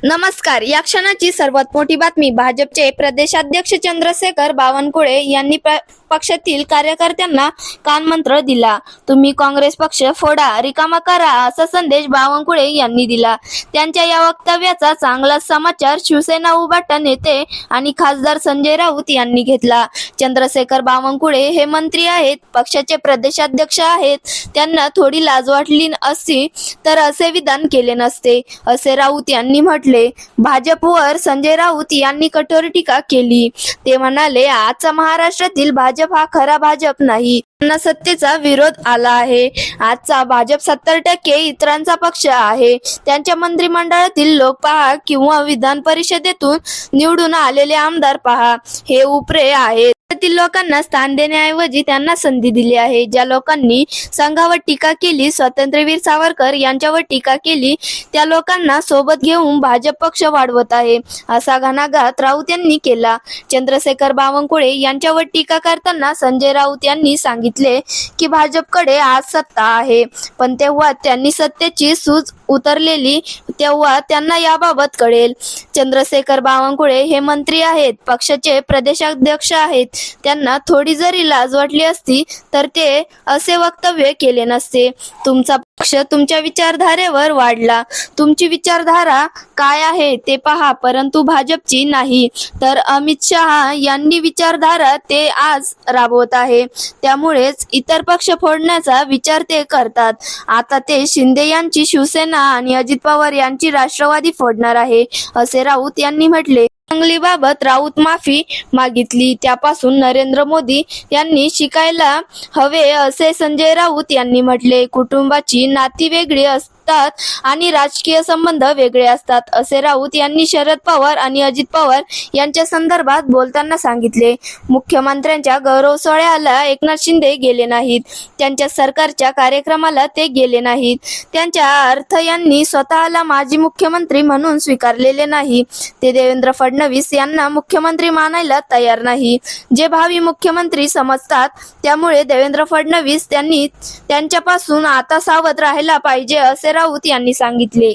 नमस्कार या क्षणाची सर्वात मोठी बातमी भाजपचे प्रदेशाध्यक्ष चंद्रशेखर बावनकुळे यांनी पक्षातील कार्यकर्त्यांना कानमंत्र दिला. तुम्ही काँग्रेस पक्ष फोडा रिकामा करा असा संदेश बावनकुळे यांनी दिला. त्यांच्या या वक्तव्याचा चांगला समाचार शिवसेना उभाटा नेते आणि खासदार संजय राऊत यांनी घेतला. चंद्रशेखर बावनकुळे हे मंत्री आहेत पक्षाचे प्रदेशाध्यक्ष आहेत. त्यांना थोडी लाज वाटली असती तर असे विधान केले नसते. असे राऊत यांनी म्हटले भाजपवर संजय राऊत यांनी कठोर टीका केली. ते म्हणाले आजचा महाराष्ट्रातील भाजप हा खरा भाजप नाही. त्यांना सत्तेचा विरोध आला आहे. आजचा भाजप सत्तर टक्के इतरांचा पक्ष आहे. त्यांच्या मंत्रिमंडळातील लोक पहा किंवा विधान परिषदेतून निवडून आलेले आमदार पहा. हे उपरे आहेत. राज्यातील लोकांना स्थान देण्याऐवजी त्यांना संधी दिली आहे. ज्या लोकांनी संघावर टीका केली स्वातंत्र्यवीर सावरकर यांच्यावर टीका केली त्या लोकांना सोबत घेऊन भाजप पक्ष वाढवत आहे असा घणाघात राऊत यांनी केला. चंद्रशेखर बावनकुळे यांच्यावर टीका करताना संजय राऊत यांनी सांगितले की भाजपकडे आज सत्ता आहे. पण तेव्हा त्यांनी सत्तेची सूज उतरलेली तेव्हा त्यांना याबाबत कळेल. चंद्रशेखर बावनकुळे हे मंत्री आहेत पक्षाचे प्रदेशाध्यक्ष आहेत. त्यांना थोडी जरी लाज वाटली असती तर ते असे वक्तव्य केले नसते. तुमचा पक्ष तुमच्या विचारधारेवर वाढला. तुमची विचारधारा काय आहे ते पहा परंतु भाजपची नाही. तर अमित शहा यांनी विचारधारा ते आज राबवत आहे. त्यामुळेच इतर पक्ष फोडण्याचा विचार ते करतात. आता ते शिंदे यांची शिवसेना आणि अजित पवार यांची राष्ट्रवादी फोडणार आहे असे राऊत यांनी म्हटले. दंगलीबाबत राऊत माफी मागितली. त्यापासून नरेंद्र मोदी यांनी शिकायला हवे असे संजय राऊत यांनी म्हटले. कुटुंबाची नाती वेगळी असते. असतात आणि राजकीय संबंध वेगळे असतात असे राऊत यांनी शरद पवार आणि अजित पवार यांच्या संदर्भात बोलताना सांगितले. मुख्यमंत्र्यांच्या गौरव सोहळ्याला एकनाथ शिंदे गेले नाहीत. त्यांच्या सरकारच्या कार्यक्रमाला ते गेले नाहीत. त्यांच्या अर्थ यांनी स्वतःला माजी मुख्यमंत्री म्हणून स्वीकारलेले नाही. ते देवेंद्र फडणवीस यांना मुख्यमंत्री मानायला तयार नाही. जे भावी मुख्यमंत्री समजतात त्यामुळे देवेंद्र फडणवीस त्यांनी त्यांच्यापासून आता सावध राहायला पाहिजे असे राऊत यांनी सांगितले.